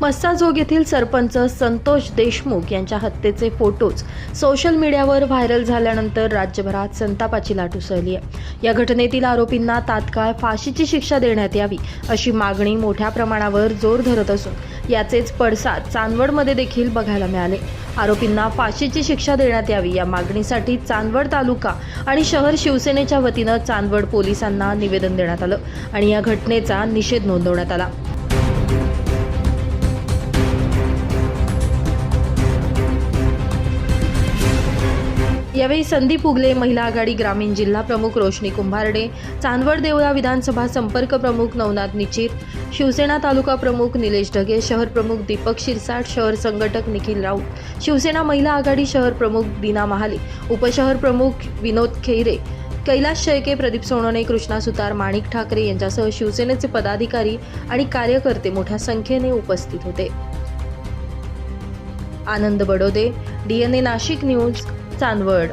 मस्साजोग येथील सरपंच संतोष देशमुख यांच्या हत्येचे फोटोज सोशल मीडियावर व्हायरल झाल्यानंतर राज्यभरात संतापाची लाट उसळली आहे. या घटनेतील आरोपींना तात्काळ फाशीची शिक्षा देण्यात यावी अशी मागणी मोठ्या प्रमाणावर जोर धरत असून याचेच पडसाद चांदवडमध्ये देखील बघायला मिळाले. आरोपींना फाशीची शिक्षा देण्यात यावी या मागणीसाठी चांदवड तालुका आणि शहर शिवसेनेच्या वतीनं चांदवड पोलिसांना निवेदन देण्यात आलं आणि या घटनेचा निषेध नोंदवण्यात आला. यावेळी संदीप उगले महिला आघाडी ग्रामीण जिल्हा प्रमुख रोशनी कुंभारडे चांदवड देवळा विधानसभा संपर्क प्रमुख नवनाथ निचित शिवसेना तालुका प्रमुख निलेश ढगे शहर प्रमुख दीपक शिरसाट शहर संघटक निखिल राऊत शिवसेना महिला आघाडी शहर प्रमुख दीना महाले उपशहर प्रमुख विनोद खेरे कैलास शेळके प्रदीप सोनवणे कृष्णा सुतार माणिक ठाकरे यांच्यासह शिवसेनेचे पदाधिकारी आणि कार्यकर्ते मोठ्या संख्येने उपस्थित होते. Anand Badode DNA Nashik news Chandwad